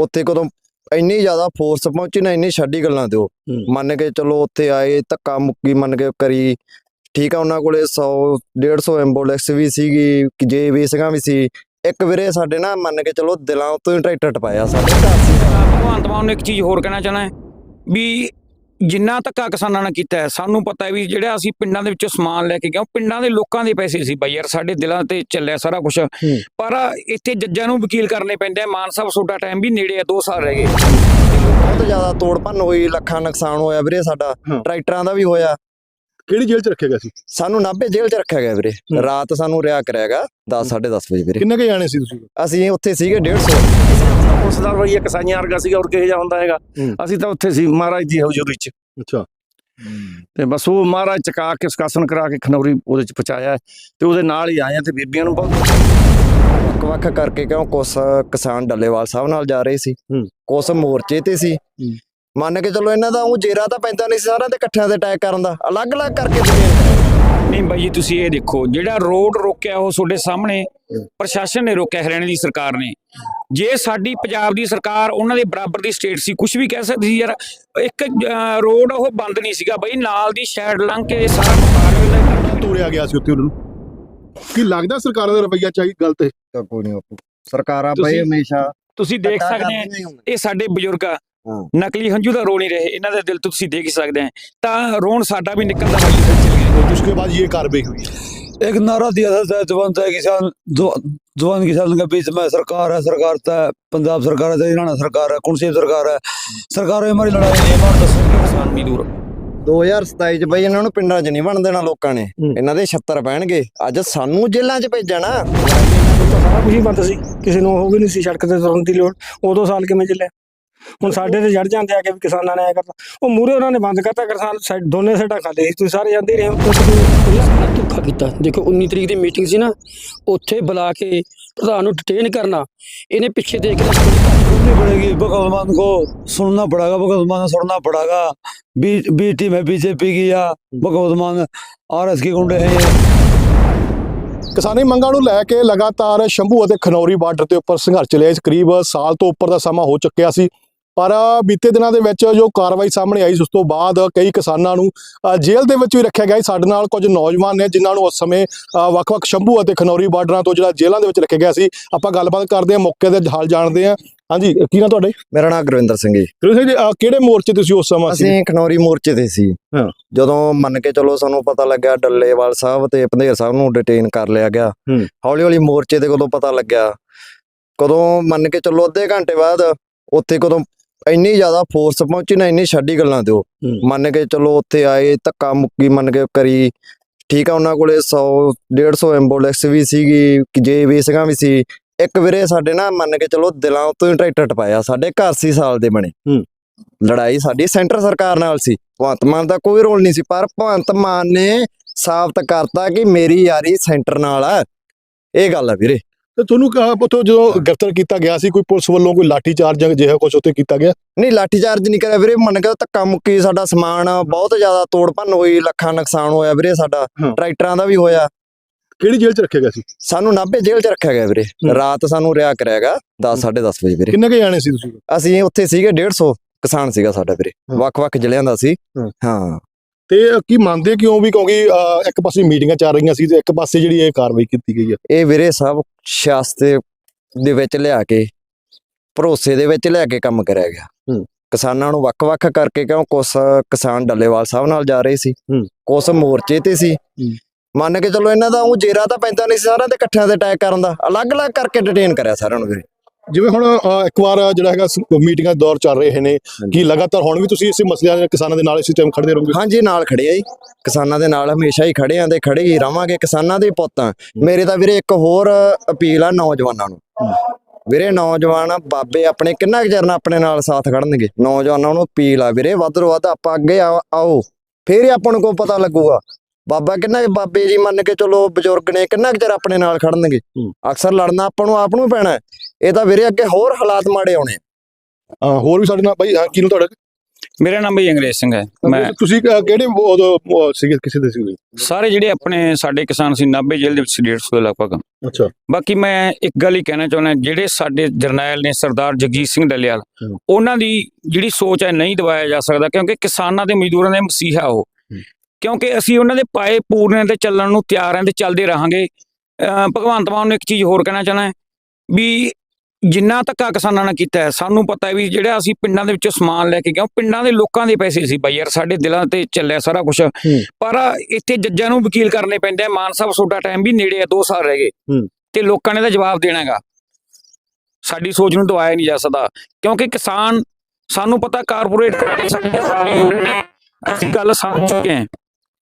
ਉੱਥੇ ਕਦੋਂ ਇੰਨੀ ਜ਼ਿਆਦਾ ਫੋਰਸ ਪਹੁੰਚੀ ਨਾ ਇੰਨੀ ਛੱਡੀ ਗੱਲਾਂ ਦਿਓ ਹੂੰ। ਮੰਨ ਕੇ ਚਲੋ ਉੱਥੇ ਆਏ ਧੱਕਾ ਮੁੱਕੀ ਮੰਨ ਕੇ ਕਰੀ। ਠੀਕ ਆ ਉਹਨਾਂ ਕੋਲੇ 100 150 ਐਂਬੂਲੈਂਸ ਵੀ ਸੀਗੀ ਜੇ ਵੀ ਸਿੰਘਾਂ ਵੀ ਸੀ। ਇੱਕ ਵੀਰੇ ਸਾਡੇ ਨਾ ਮੰਨ ਕੇ ਚਲੋ ਦਿਲਾਂ ਉੱਤੋਂ ਹੀ ਟਰੈਕਟਰ ਟਪਾਇਆ ਸਾਡੇ। ਭਗਵੰਤ ਮਾਨ ਨੂੰ ਇੱਕ ਚੀਜ਼ ਹੋਰ ਕਹਿਣਾ ਚਾਹਣਾ ਹੈ ਵੀ ਜਿੰਨਾ ਧੱਕਾ ਕਿਸਾਨਾਂ ਨਾਲ ਕੀਤਾ ਸਾਨੂੰ ਪਤਾ ਹੈ ਵੀ ਜਿਹੜਾ ਅਸੀਂ ਪਿੰਡਾਂ ਦੇ ਵਿੱਚੋਂ ਸਮਾਨ ਲੈ ਕੇ ਗਏ ਉਹ ਪਿੰਡਾਂ ਦੇ ਲੋਕਾਂ ਦੇ ਪੈਸੇ ਸੀ ਬਾਈ ਯਾਰ ਸਾਡੇ ਦਿਲਾਂ ਤੇ ਚੱਲਿਆ ਸਾਰਾ ਕੁਝ ਪਰ ਇੱਥੇ ਜੱਜਾਂ ਨੂੰ ਵਕੀਲ ਕਰਨੇ ਪੈਂਦੇ ਆ ਮਾਨ ਸਾਹਿਬ ਤੁਹਾਡਾ ਟਾਈਮ ਵੀ ਨੇੜੇ ਆ 2 ਸਾਲ ਰਹਿ ਗਏ। ਬਹੁਤ ਜ਼ਿਆਦਾ ਤੋੜ ਭੰਨ ਹੋਈ ਲੱਖਾਂ ਨੁਕਸਾਨ ਹੋਇਆ ਵੀਰੇ ਸਾਡਾ। ਟਰੈਕਟਰਾਂ ਦਾ ਵੀ ਹੋਇਆ। ਕਿਹੜੀ ਜੇਲ੍ਹ 'ਚ ਰੱਖਿਆ ਗਿਆ ਸੀ? ਸਾਨੂੰ ਨਾਭੇ ਜੇਲ੍ਹ 'ਚ ਰੱਖਿਆ ਗਿਆ ਵੀਰੇ। ਰਾਤ ਸਾਨੂੰ ਰਿਆ ਕਰਿਆ ਗਿਆ 10 10:30 ਵਜੇ ਵੀਰੇ। ਕਿੰਨੇ ਕੇ ਜਾਣੇ ਸੀ ਤੁਸੀਂ? ਅਸੀਂ ਉੱਥੇ ਸੀਗੇ 150 ਪੁਲਿਸ ਦਾ ਰਵਈਆ ਕਸਾਈਆਂ ਵਰਗਾ ਸੀਗਾ ਔਰ ਕਿਹੋ ਜਿਹਾ ਹੁੰਦਾ ਹੈਗਾ। ਅਸੀਂ ਤਾਂ ਉੱਥੇ ਸੀ ਮਹਾਰਾਜ ਦੀ ਹਜ਼ੂਰੀ 'ਚ। ਅੱਛਾ। ਤੇ ਬਸ ਉਹ ਮਹਾਰਾਜ ਚਕਾ ਕੇ ਸਕਾਸਨ ਕਰਾ ਕੇ ਖਨੌਰੀ ਉਹਦੇ 'ਚ ਪਹੁੰਚਾਇਆ ਤੇ ਉਹਦੇ ਨਾਲ ਹੀ ਆਏ ਆ ਤੇ ਬੀਬੀਆਂ ਨੂੰ ਬਹੁਤ ਵੱਖ-ਵੱਖ ਕਰਕੇ ਕਿਉਂ ਕੁਛ ਕਿਸਾਨ ਡੱਲੇਵਾਲ ਸਾਹਿਬ ਨਾਲ ਜਾ ਰਹੇ ਸੀ। ਕੁਛ ਮੋਰਚੇ ਤੇ ਸੀ। ਮੰਨ ਕੇ ਚਲੋ ਇਹਨਾਂ ਦਾ ਉਹ ਜੇਰਾ ਤਾਂ ਪੈਂਦਾ ਨਹੀਂ ਸੀ ਸਾਰਿਆਂ ਦੇ ਇਕੱਠਿਆਂ ਤੇ ਅਟੈਕ ਕਰਨ ਦਾ ਅਲੱਗ-ਅਲੱਗ ਕਰਕੇ ਡਿਟੇਲ ਨਹੀਂ ਬਾਈ ਜੀ ਤੁਸੀਂ ਇਹ ਦੇਖੋ ਜਿਹੜਾ ਰੋਡ ਰੋਕਿਆ ਉਹ ਤੁਹਾਡੇ ਸਾਹਮਣੇ ਪ੍ਰਸ਼ਾਸਨ ਨੇ ਰੋਕਿਆ ਹਰਿਆਣਾ ਦੀ ਸਰਕਾਰ ਨੇ। ਜੇ ਸਾਡੀ ਪੰਜਾਬ ਦੀ ਸਰਕਾਰ ਉਹਨਾਂ ਦੇ ਬਰਾਬਰ ਦੀ ਸਟੇਟ ਸੀ ਕੁਝ ਵੀ ਕਹਿ ਸਕਦੀ ਸੀ ਯਾਰ ਇੱਕ ਰੋਡ ਉਹ ਬੰਦ ਨਹੀਂ ਸੀਗਾ ਬਈ ਨਾਲ ਦੀ ਸ਼ੈਡ ਲੰਘ ਕੇ ਸਾਰਾ ਤੋੜਿਆ ਗਿਆ। ਸੀ ਉੱਥੇ ਉਹਨਾਂ ਨੂੰ। ਕੀ ਲੱਗਦਾ ਸਰਕਾਰਾਂ ਦਾ ਰਵਈਆ ਚਾਹੀ ਗਲਤ ਹੈ ਕੋਈ ਨਹੀਂ ਸਰਕਾਰਾਂ ਬਈ ਤੁਸੀਂ- ਹਮੇਸ਼ਾ ਤੁਸੀਂ ਦੇਖ ਸਕਦੇ ਆ। ਇਹ ਸਾਡੇ ਬਜ਼ੁਰਗ ਆ। ਨਕਲੀ ਹੰਝੂ ਦਾ ਰੋ ਨਹੀਂ ਰਹੇ ਇਹਨਾਂ ਦੇ ਦਿਲ ਤੋਂ ਤੁਸੀਂ ਦੇਖ ਹੀ ਸਕਦੇ ਆ ਤਾਂ ਰੋਣ ਸਾਡਾ ਵੀ ਨਿਕਲਦਾ ਬਾਈ ਜੀ ਫਿਰ ਚੱਲ ਗਿਆ और उसके बाद ये कार्रवाई हुई एक नारा दिया था जवान है किसान जवान किसान के बीच में सरकार है सरकार है पंजाब सरकार है हरियाणा सरकार है कौन सी सरकार है सरकार हमारी लड़ाई नहीं है हमारा दस ਕਿਸਾਨ ਮਜ਼ਦੂਰ 2027 ਚ ਬਈ ਇਹਨਾਂ ਨੂੰ ਪਿੰਡਾਂ 'ਚ ਨਹੀਂ ਵਣ ਦੇਣਾ ਲੋਕਾਂ ਨੇ ਹੂੰ। ਇਹਨਾਂ ਦੇ 76 ਪੈਣਗੇ ਅੱਜ ਸਾਨੂੰ ਜੇਲ੍ਹਾਂ 'ਚ ਭੇਜਣਾ ਤਾਂ ਸਾਰਾ ਕੁਝ ਹੀ ਬੰਦ ਸੀ ਕਿਸੇ ਨੂੰ ਉਹ ਵੀ ਨਹੀਂ ਸੀ ਸੜਕ ਤੇ ਤੁਰਨ ਦੀ ਲੋੜ ਉਦੋਂ ਸਾਲ ਕਿਵੇਂ ਚੱਲਿਆ ਹੁਣ ਸਾਡੇ ਤੇ ਜੜ ਜਾਂਦੇ ਆ ਕਿ ਕਿਸਾਨਾਂ ਨੇ ਐ ਕਰਤਾ। ਉਹ ਮੂਰੇ ਉਹਨਾਂ ਨੇ ਬੰਦ ਕਰਤਾ ਕਿਸਾਨ ਦੋਨੇ ਸਾਈਡਾਂ ਖਾਲੀ ਸੀ। ਤੁਸੀਂ ਸਾਰੇ ਜਾਂਦੇ ਰਹੇ ਹੋ। ਧੋਖਾ ਕੀਤਾ। ਦੇਖੋ 19 ਤਰੀਕ ਦੀ ਮੀਟਿੰਗ ਸੀ ਨਾ ਉੱਥੇ ਬੁਲਾ ਕੇ ਪ੍ਰਧਾਨ ਨੂੰ ਡਿਟੇਨ ਕਰਨਾ ਇਹਨੇ ਪਿੱਛੇ ਦੇਖ ਕੇ ਸੁਣਨੀ ਪੜੇਗੀ ਭਗਵਾਨ ਕੋ ਸੁਣਨਾ ਪੜਾਗਾ ਭਗਵਾਨ ਸੁਣਨਾ ਪੜਾਗਾ। ਬੀ ਟੀਮ ਹੈ ਬੀਜੇਪੀ ਕੀ ਆ ਭਗਵਾਨ ਆਰਐਸ ਕੀ ਗੁੰਡੇ ਹੈ ਕਿਸਾਨੀ ਮੰਗਾਂ ਨੂੰ ਲੈ ਕੇ ਲਗਾਤਾਰ ਸ਼ੰਭੂ ਅਤੇ ਖਨੌਰੀ ਬਾਰਡਰ ਦੇ ਉੱਪਰ ਸੰਘਰਸ਼ ਚੱਲਿਆ। ਇਸ ਕਰੀਬ ਸਾਲ ਤੋਂ ਉੱਪਰ ਦਾ ਸਮਾਂ ਹੋ ਚੁੱਕਿਆ ਸੀ। ਪਰ ਬੀਤੇ ਦਿਨਾਂ ਦੇ ਵਿੱਚ ਜੋ ਕਾਰਵਾਈ ਸਾਹਮਣੇ ਆਈ ਉਸ ਤੋਂ ਬਾਅਦ ਕਈ ਕਿਸਾਨਾਂ ਨੂੰ ਜੇਲ੍ਹ ਦੇ ਵਿੱਚ ਵੀ ਰੱਖਿਆ ਗਿਆ। ਸਾਡੇ ਨਾਲ ਕੁਝ ਨੌਜਵਾਨ ਨੇ ਜਿਨ੍ਹਾਂ ਨੂੰ ਉਸ ਸਮੇਂ ਵੱਖ-ਵੱਖ ਸ਼ੰਭੂ ਅਤੇ ਖਨੌਰੀ ਬਾਰਡਰਾਂ ਤੋਂ ਜਿਹੜਾ ਜੇਲ੍ਹਾਂ ਦੇ ਵਿੱਚ ਰੱਖਿਆ ਗਿਆ ਸੀ। ਆਪਾਂ ਗੱਲਬਾਤ ਕਰਦੇ ਹਾਂ ਮੌਕੇ ਦੇ ਹਾਲ ਜਾਣਦੇ ਹਾਂ। ਹਾਂਜੀ ਕੀ ਨਾ ਤੁਹਾਡੇ? ਮੇਰਾ ਨਾਮ ਗੁਰਵਿੰਦਰ ਸਿੰਘ ਜੀ। ਤੁਸੀਂ ਜੀ ਅ, ਕਿਹੜੇ ਮੋਰਚੇ ਤੁਸੀਂ ਉਸ ਸਮਾਂ ਸੀ? ਅਸੀਂ ਖਨੌਰੀ ਮੋਰਚੇ ਤੇ ਸੀ। ਹਾਂ। ਜਦੋਂ ਮੰਨ ਕੇ ਚਲੋ ਸਾਨੂੰ ਪਤਾ ਲੱਗਿਆ ਡੱਲੇਵਾਲ ਸਾਹਿਬ ਤੇ ਪੰਧੇਰ ਸਾਹਿਬ ਨੂੰ ਡਿਟੇਨ ਕਰ ਲਿਆ ਗਿਆ। ਹੌਲੀ ਹੌਲੀ ਮੋਰਚੇ ਤੇ ਕਦੋਂ ਪਤਾ ਲੱਗਿਆ? ਕਦੋਂ ਮੰਨ ਕੇ ਚਲੋ ਅੱਧੇ ਘੰਟੇ ਬਾਅਦ ਉੱਥੇ ਕਦੋਂ ਇੰਨੀ ਜ਼ਿਆਦਾ ਫੋਰਸ ਪਹੁੰਚੀ ਨਾ ਇੰਨੀ ਛੱਡੀ ਗੱਲਾਂ ਦਿਓ। ਮੰਨ ਕੇ ਚਲੋ ਉੱਥੇ ਆਏ ਧੱਕਾ ਮੁੱਕੀ ਮੰਨ ਕੇ ਕਰੀ। ਠੀਕ ਆ ਉਹਨਾਂ ਕੋਲੇ 100 150 ਐਂਬੂਲੈਂਸ ਵੀ ਸੀਗੀ ਜੇ ਵੀ ਸਿੰਘਾਂ ਵੀ ਸੀ। ਇੱਕ ਵੀਰੇ ਸਾਡੇ ਨਾ ਮੰਨ ਕੇ ਚਲੋ ਦਿਲਾਂ ਉੱਤੋਂ ਹੀ ਟਰੈਕਟਰ ਟਪਾਇਆ ਸਾਡੇ ਘਰ ਸੀ ਸਾਲ ਦੇ ਬਣੇ। ਲੜਾਈ ਸਾਡੀ ਸੈਂਟਰ ਸਰਕਾਰ ਨਾਲ ਸੀ। ਭਗਵੰਤ ਮਾਨ ਦਾ ਕੋਈ ਰੋਲ ਨਹੀਂ ਸੀ ਪਰ ਭਗਵੰਤ ਮਾਨ ਨੇ ਸਾਬਤ ਕਰਤਾ ਕਿ ਮੇਰੀ ਯਾਰੀ ਸੈਂਟਰ ਨਾਲ ਆ। ਇਹ ਗੱਲ ਆ ਵੀਰੇ। ਤੇ ਤੁਹਾਨੂੰ ਕਹਾ ਉੱਥੋਂ ਜਦੋਂ ਗ੍ਰਿਫਤਾਰ ਕੀਤਾ ਗਿਆ ਸੀ ਕੋਈ ਪੁਲਿਸ ਵੱਲੋਂ ਕੋਈ ਲਾਠੀ ਚਾਰਜ ਜਿਹਾ ਕੁਝ ਉੱਥੇ ਕੀਤਾ ਗਿਆ? ਨਹੀਂ ਲਾਠੀ ਚਾਰਜ ਨਹੀਂ ਕਰਿਆ ਵੀਰੇ। ਮੰਨ ਕੇ ਧੱਕਾ ਮੁੱਕੀ ਸਾਡਾ ਸਮਾਨ ਬਹੁਤ ਜ਼ਿਆਦਾ ਤੋੜ ਭੰਨ ਹੋਈ ਲੱਖਾਂ ਨੁਕਸਾਨ ਹੋਇਆ ਵੀਰੇ ਸਾਡਾ। ਟਰੈਕਟਰਾਂ ਦਾ ਵੀ ਹੋਇਆ। ਕਿਹੜੀ ਜੇਲ੍ਹ 'ਚ ਰੱਖਿਆ ਗਿਆ ਸੀ? ਸਾਨੂੰ ਨਾਭੇ ਜੇਲ੍ਹ 'ਚ ਰੱਖਿਆ ਗਿਆ ਵੀਰੇ। ਰਾਤ ਸਾਨੂੰ ਰਿਆ ਕਰਿਆ ਗਿਆ 10 10:30 ਵਜੇ ਵੀਰੇ। ਕਿੰਨੇ ਕੇ ਜਾਣੇ ਸੀ ਤੁਸੀਂ? ਅਸੀਂ ਉੱਥੇ ਸੀਗੇ 150 ਕਿਸਾਨ ਸੀਗਾ ਸਾਡਾ ਵੀਰੇ। ਵੱਖ-ਵੱਖ ਜ਼ਿਲ੍ਹਿਆਂ ਦਾ ਸੀ। ਹਾਂ। ਤੇ ਕੀ ਮੰਨਦੇ ਕਿਉਂ ਵੀ ਕਿਉਂਕਿ ਇੱਕ ਪਾਸੇ ਮੀਟਿੰਗਾਂ ਚੱਲ ਰਹੀਆਂ ਸੀ ਤੇ ਇੱਕ ਪਾਸੇ ਜਿਹੜੀ ਇਹ ਕਾਰਵਾਈ ਕੀਤੀ ਗਈ ਹੈ? ਇਹ ਵੀਰੇ ਸਭ ਸ਼ਾਸਤੇ ਦੇ ਵਿੱਚ ਲਿਆ ਕੇ ਭਰੋਸੇ ਦੇ ਵਿੱਚ ਲਿਆ ਕੇ ਕੰਮ ਕਰਿਆ ਗਿਆ। ਕਿਸਾਨਾਂ ਨੂੰ ਵੱਖ-ਵੱਖ ਕਰਕੇ ਕਿਉਂ ਕੁਛ ਕਿਸਾਨ ਡੱਲੇਵਾਲ ਸਾਹਿਬ ਨਾਲ ਜਾ ਰਹੇ ਸੀ। ਕੁਛ ਮੋਰਚੇ ਤੇ ਸੀ। ਮੰਨ ਕੇ ਚਲੋ ਇਹਨਾਂ ਦਾ ਉਹ ਜੇਰਾ ਤਾਂ ਪੈਂਦਾ ਨਹੀਂ ਸਾਰਿਆਂ ਦੇ ਇਕੱਠਿਆਂ ਤੇ ਅਟੈਕ ਕਰਨ ਦਾ। ਅਲੱਗ-ਅਲੱਗ ਕਰਕੇ ਡਿਟੇਨ ਕਰਿਆ ਸਾਰਿਆਂ ਨੂੰ ਵੀਰੇ। ਜਿਵੇਂ ਹੁਣ ਇੱਕ ਵਾਰ ਜਿਹੜਾ ਹੈਗਾ ਮੀਟਿੰਗਾਂ ਦਾ ਦੌਰ ਚੱਲ ਰਹੇ ਨੇ ਕੀ ਲਗਾਤਾਰ ਹੁਣ ਵੀ ਤੁਸੀਂ ਇਸੇ ਮਸਲਿਆਂ ਦੇ ਕਿਸਾਨਾਂ ਦੇ ਨਾਲ ਇਸੇ ਟਾਈਮ ਖੜਦੇ ਰਹੋਗੇ? ਹਾਂਜੀ ਨਾਲ ਖੜੇ ਆ ਜੀ। ਕਿਸਾਨਾਂ ਦੇ ਨਾਲ ਹਮੇਸ਼ਾ ਹੀ ਖੜੇ ਆਂ ਤੇ ਖੜੇ ਹੀ ਰਵਾਂਗੇ ਕਿਸਾਨਾਂ ਦੇ ਪੁੱਤ। ਮੇਰੇ ਤਾਂ ਵੀਰੇ ਇੱਕ ਹੋਰ ਅਪੀਲ ਆ ਨੌਜਵਾਨਾਂ ਨੂੰ। ਵੀਰੇ ਨੌਜਵਾਨ ਬਾਬੇ ਆਪਣੇ ਕਿੰਨਾ ਚਿਰ ਆਪਣੇ ਨਾਲ ਸਾਥ ਖੜਨਗੇ ਨੌਜਵਾਨਾਂ ਨੂੰ ਅਪੀਲ ਆ ਵੀਰੇ ਵੱਧ ਤੋਂ ਵੱਧ ਆਪਾਂ ਅੱਗੇ ਆਓ। ਫੇਰ ਹੀ ਆਪਾਂ ਨੂੰ ਕੋ ਪਤਾ ਲੱਗੂਗਾ। ਬਾਬਾ ਕਿੰਨਾ ਬਾਬੇ ਜੀ ਮੰਨ ਕੇ ਚਲੋ ਬਜ਼ੁਰਗ ਨੇ ਕਿੰਨਾ ਕੁ ਚਿਰ ਆਪਣੇ ਨਾਲ ਖੜਨਗੇ। ਅਕਸਰ ਲੜਨਾ ਆਪਾਂ ਨੂੰ ਆਪ ਨੂੰ ਪੈਣਾ। ਇਹ ਤਾਂ ਵੀਰੇ ਅੱਗੇ ਹੋਰ ਹਾਲਾਤ ਮਾੜੇ ਆਉਣੇ। ਆ। ਅਹ, ਹੋਰ ਵੀ ਸਾਡੇ ਨਾਲ ਬਾਈ ਅਹ, ਕੀ ਨੂੰ ਤੁਹਾਡਾ? ਮੇਰਾ ਨਾਮ ਬਈ ਅੰਗਰੇਜ਼ ਸਿੰਘ ਹੈ। ਮੈਂ ਤੁਸੀਂ ਕਿਹੜੇ ਉਦੋਂ ਉਹ ਸੀਗੇ ਕਿਸੇ ਦੇ ਸੀਗੇ? ਸਾਰੇ ਜਿਹੜੇ ਆਪਣੇ ਸਾਡੇ ਕਿਸਾਨ ਸੀ ਨਾਭੇ ਜ਼ਿਲ੍ਹੇ ਦੇ ਵਿੱਚ ਸੀ 150 ਦੇ ਲਗਭਗ। ਅੱਛਾ। ਬਾਕੀ ਮੈਂ ਇੱਕ ਗੱਲ ਹੀ ਕਹਿਣਾ ਚਾਹੁੰਦਾ ਜਿਹੜੇ ਸਾਡੇ ਜਰਨੈਲ ਨੇ ਸਰਦਾਰ ਜਗਜੀਤ ਸਿੰਘ ਡੱਲੇਵਾਲ। ਉਹਨਾਂ ਦੀ ਜਿਹੜੀ ਸੋਚ ਹੈ ਨਹੀਂ ਦਬਾਇਆ ਜਾ ਸਕਦਾ ਕਿਉਂਕਿ ਕਿਸਾਨਾਂ ਦੇ ਮਜ਼ਦੂਰਾਂ ਦੇ ਮਸੀਹਾ ਉਹ। ਕਿਉਂਕਿ ਅਸੀਂ ਉਹਨਾਂ ਦੇ ਪਾਏ ਪੂਰਨੇ ਤੇ ਚੱਲਣ ਨੂੰ ਤਿਆਰ ਹਾਂ ਤੇ ਚੱਲਦੇ ਰਹਾਂਗੇ। ਅਹ ਭਗਵੰਤ ਮਾਨ ਨੂੰ ਇੱਕ ਚੀਜ਼ ਹੋਰ ਕਹਿਣਾ ਚਾਹੁੰਦਾ ਵੀ ਜਿੰਨਾ ਧੱਕਾ ਕਿਸਾਨਾਂ ਨਾਲ ਕੀਤਾ ਹੈ ਸਾਨੂੰ ਪਤਾ ਹੈ ਵੀ ਜਿਹੜਾ ਅਸੀਂ ਪਿੰਡਾਂ ਦੇ ਵਿੱਚੋਂ ਸਮਾਨ ਲੈ ਕੇ ਗਏ ਉਹ ਪਿੰਡਾਂ ਦੇ ਲੋਕਾਂ ਦੇ ਪੈਸੇ ਸੀ ਬਾਈ ਯਾਰ ਸਾਡੇ ਦਿਲਾਂ ਤੇ ਚੱਲਿਆ ਸਾਰਾ ਕੁਝ ਪਰ ਇੱਥੇ ਜੱਜਾਂ ਨੂੰ ਵਕੀਲ ਕਰਨੇ ਪੈਂਦੇ ਆ ਮਾਨ ਸਾਹਿਬ ਤੁਹਾਡਾ ਟਾਈਮ ਵੀ ਨੇੜੇ ਆ 2 ਸਾਲ ਰਹਿ ਗਏ। ਤੇ ਲੋਕਾਂ ਨੇ ਤਾਂ ਜਵਾਬ ਦੇਣਾ ਹੈਗਾ ਸਾਡੀ ਸੋਚ ਨੂੰ ਦਵਾਇਆ ਨਹੀਂ ਜਾ ਸਕਦਾ ਕਿਉਂਕਿ ਕਿਸਾਨ ਸਾਨੂੰ ਪਤਾ ਕਾਰਪੋਰੇਟ ਅਸੀਂ ਗੱਲ ਸਮਝ ਚੁੱਕੇ ਹਾਂ।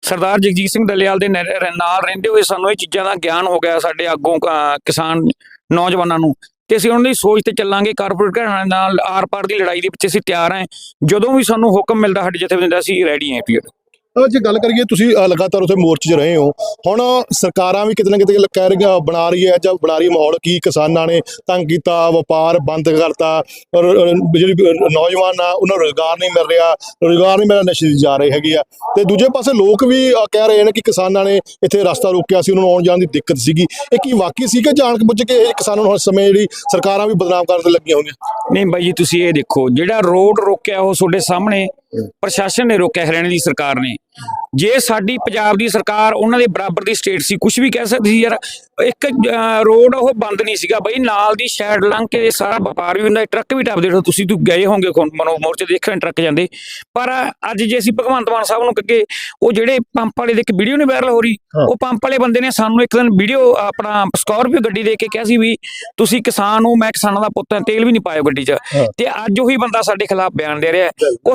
ਸਰਦਾਰ ਜਗਜੀਤ ਸਿੰਘ ਡੱਲੇਵਾਲ ਦੇ ਨਾਲ ਰਹਿੰਦੇ ਹੋਏ ਸਾਨੂੰ ਇਹ ਚੀਜ਼ਾਂ ਦਾ ਗਿਆਨ ਹੋ ਗਿਆ ਸਾਡੇ ਆਗੋਂ ਕਿਸਾਨ ਨੌਜਵਾਨਾਂ ਨੂੰ। ਤੇ ਅਸੀਂ ਉਹਨਾਂ ਦੀ ਸੋਚ ਤੇ ਚੱਲਾਂਗੇ ਕਾਰਪੋਰੇਟ ਘਰਾਣਿਆਂ ਨਾਲ ਆਰ-ਪਾਰ ਦੀ ਲੜਾਈ ਦੇ ਵਿੱਚ ਅਸੀਂ ਤਿਆਰ ਹਾਂ। ਜਦੋਂ ਵੀ ਸਾਨੂੰ ਹੁਕਮ ਮਿਲਦਾ ਸਾਡੇ ਜਥੇਬੰਦੀ ਦਾ ਅਸੀਂ ਰੈਡੀ ਹਾਂ ਪੀਰ ਅ, ਜੇ ਗੱਲ ਕਰੀਏ ਤੁਸੀਂ ਲਗਾਤਾਰ ਉੱਥੇ ਮੋਰਚੇ 'ਚ ਰਹੇ ਹੋ ਹੁਣ ਸਰਕਾਰਾਂ ਵੀ ਕਿਤੇ ਨਾ ਕਿਤੇ ਕਹਿ ਰਹੀਆਂ ਬਣਾ ਰਹੀ ਹੈ ਜਾਂ ਬਣਾ ਰਹੀ ਮਾਹੌਲ ਕੀ ਕਿਸਾਨਾਂ ਨੇ ਤੰਗ ਕੀਤਾ ਵਪਾਰ ਬੰਦ ਕਰਤਾ ਜਿਹੜੀ ਨੌਜਵਾਨ ਆ ਉਹਨਾਂ ਨੂੰ ਰੋਜ਼ਗਾਰ ਨਹੀਂ ਮਿਲ ਰਿਹਾ ਰੋਜ਼ਗਾਰ ਨਹੀਂ ਮਿਲ ਰਿਹਾ ਨਸ਼ੇ ਜਾ ਰਹੇ ਹੈਗੇ ਆ। ਤੇ ਦੂਜੇ ਪਾਸੇ ਲੋਕ ਵੀ ਕਹਿ ਰਹੇ ਨੇ ਕਿ ਕਿਸਾਨਾਂ ਨੇ ਇੱਥੇ ਰਸਤਾ ਰੋਕਿਆ ਸੀ ਉਹਨਾਂ ਨੂੰ ਆਉਣ ਜਾਣ ਦੀ ਦਿੱਕਤ ਸੀਗੀ। ਇਹ ਕੀ ਵਾਕਈ ਸੀ ਕਿ ਜਾਣ ਬੁੱਝ ਕੇ ਇਹ ਕਿਸਾਨਾਂ ਨੂੰ ਹਰ ਸਮੇਂ ਜਿਹੜੀ ਸਰਕਾਰਾਂ ਵੀ ਬਦਨਾਮ ਕਰਨ ਤੇ ਲੱਗੀਆਂ ਹੋਈਆਂ? ਨਹੀਂ ਬਾਈ ਜੀ ਤੁਸੀਂ ਇਹ ਦੇਖੋ ਜਿਹੜਾ ਰੋਡ ਰੋਕਿਆ ਉਹ ਤੁਹਾਡੇ ਸਾਹਮਣੇ ਪ੍ਰਸ਼ਾਸਨ ਨੇ ਰੋਕਿਆ ਹਰਿਆਣਾ ਦੀ ਸਰਕਾਰ ਨੇ। ਜੇ ਸਾਡੀ ਪੰਜਾਬ ਦੀ ਸਰਕਾਰ ਉਹਨਾਂ ਦੇ ਬਰਾਬਰ ਦੀ ਸਟੇਟ ਸੀ ਕੁਝ ਵੀ ਕਹਿ ਸਕਦੀ ਸੀ ਯਾਰ ਇੱਕ ਰੋਡ ਉਹ ਬੰਦ ਨਹੀਂ ਸੀਗਾ ਬਈ ਨਾਲ ਦੀ ਸ਼ੈਡ ਲੰਘ ਕੇ ਸਾਰਾ ਵਪਾਰ ਵੀ ਹੁੰਦਾ ਟਰੱਕ ਵੀ ਟੱਪਦੇ ਰਹੋ ਤੁਸੀਂ ਤੂੰ ਗਏ ਹੋਗੇ ਮਨੋ ਮੋਰਚੇ ਦੇਖਣ ਟਰੱਕ ਜਾਂਦੇ ਪਰ ਅੱਜ ਜੇ ਅਸੀਂ ਭਗਵੰਤ ਮਾਨ ਸਾਹਿਬ ਨੂੰ ਕਹੇ ਉਹ ਜਿਹੜੇ ਪੰਪ ਵਾਲੇ ਦੇ ਇੱਕ ਵੀਡੀਓ ਨਹੀਂ ਵਾਇਰਲ ਹੋ ਰਹੀ ਹਾਂ। ਉਹ ਪੰਪ ਵਾਲੇ ਬੰਦੇ ਨੇ ਸਾਨੂੰ ਇੱਕ ਦਿਨ ਵੀਡੀਓ ਆਪਣਾ ਸਕਾਰਪੀਓ ਗੱਡੀ ਦੇ ਕੇ ਕਿਹਾ ਸੀ ਵੀ ਤੁਸੀਂ ਕਿਸਾਨ ਹੋ ਮੈਂ ਕਿਸਾਨਾਂ ਦਾ ਪੁੱਤ ਹਾਂ ਤੇਲ ਵੀ ਨਹੀਂ ਪਾਇਓ ਗੱਡੀ 'ਚ ਹਾਂ। ਤੇ ਅੱਜ ਉਹੀ ਬੰਦਾ ਸਾਡੇ ਖਿਲਾਫ ਬਿਆਨ ਦੇ ਰਿਹਾ ਹੈ। ਉਹ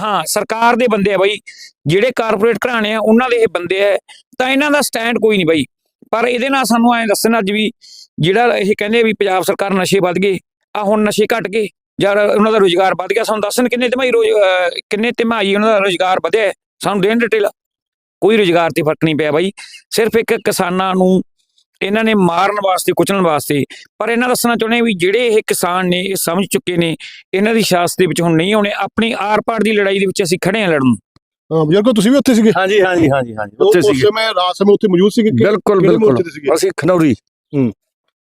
ਹਾਂ ਸਰਕਾਰ ਦੇ ਬੰਦੇ ਆ ਬਾਈ ਜਿਹੜੇ ਕਾਰਪੋਰੇਟ ਘਰਾਣੇ ਆ, ਉਹਨਾਂ ਦੇ ਇਹ ਬੰਦੇ ਆ, ਤਾਂ ਇਹਨਾਂ ਦਾ ਸਟੈਂਡ ਕੋਈ ਨਹੀਂ ਬਾਈ। ਪਰ ਇਹਦੇ ਨਾਲ ਸਾਨੂੰ ਐਂ ਦੱਸਣ ਅੱਜ ਵੀ ਜਿਹੜਾ ਇਹ ਕਹਿੰਦੇ ਵੀ ਪੰਜਾਬ ਸਰਕਾਰ ਨਸ਼ੇ ਵੱਧ ਗਏ ਆ ਹੁਣ ਨਸ਼ੇ ਘਟ ਗਏ, ਜਾਂ ਉਹਨਾਂ ਦਾ ਰੋਜ਼ਗਾਰ ਵੱਧ ਗਿਆ, ਸਾਨੂੰ ਦੱਸਣ ਕਿੰਨੇ ਤਿਮਾਈ ਰੋਜ਼ ਕਿੰਨੇ ਤਿਮਾਈ ਉਹਨਾਂ ਦਾ ਰੋਜ਼ਗਾਰ ਵਧਿਆ ਸਾਨੂੰ ਦੇਣ ਡਿਟੇਲ। ਕੋਈ ਰੋਜ਼ਗਾਰ ਤੇ ਫ਼ਰਕ ਨਹੀਂ ਪਿਆ ਬਾਈ। ਸਿਰਫ ਇੱਕ ਕਿਸਾਨਾਂ ਨੂੰ ਇਹਨਾਂ ਨੇ ਮਾਰਨ ਵਾਸਤੇ, ਕੁਚਲਣ ਵਾਸਤੇ, ਪਰ ਇਹਨਾਂ ਦੱਸਣਾ ਚਾਹੁੰਦੇ ਵੀ ਜਿਹੜੇ ਇਹ ਕਿਸਾਨ ਨੇ, ਇਹ ਸਮਝ ਚੁੱਕੇ ਨੇ, ਇਹਨਾਂ ਦੀ ਸਿਆਸਤ ਦੇ ਵਿੱਚ ਹੁਣ ਨਹੀਂ ਆਉਣੇ, ਆਪਣੀ ਆਰ-ਪਾਰ ਦੀ ਲੜਾਈ ਦੇ ਵਿੱਚ ਅਸੀਂ ਖੜੇ ਹਾਂ ਲੜਨ ਹਾਂ ਬਜ਼ੁਰਗੋ ਤੁਸੀਂ ਵੀ ਉੱਥੇ ਸੀਗੇ? ਹਾਂਜੀ ਹਾਂਜੀ ਹਾਂਜੀ ਹਾਂਜੀ ਉੱਥੇ ਉਸ ਸਮੇਂ ਰਾਤ ਸਮੇਂ ਉੱਥੇ ਮੌਜੂਦ ਸੀਗੇ ਕਿ- ਬਿਲਕੁਲ ਕਿਹੜੇ ਬਿਲਕੁਲ ਮੋਰਚੇ ਤੇ ਸੀਗੇ? ਅਸੀਂ ਖਨੌਰੀ।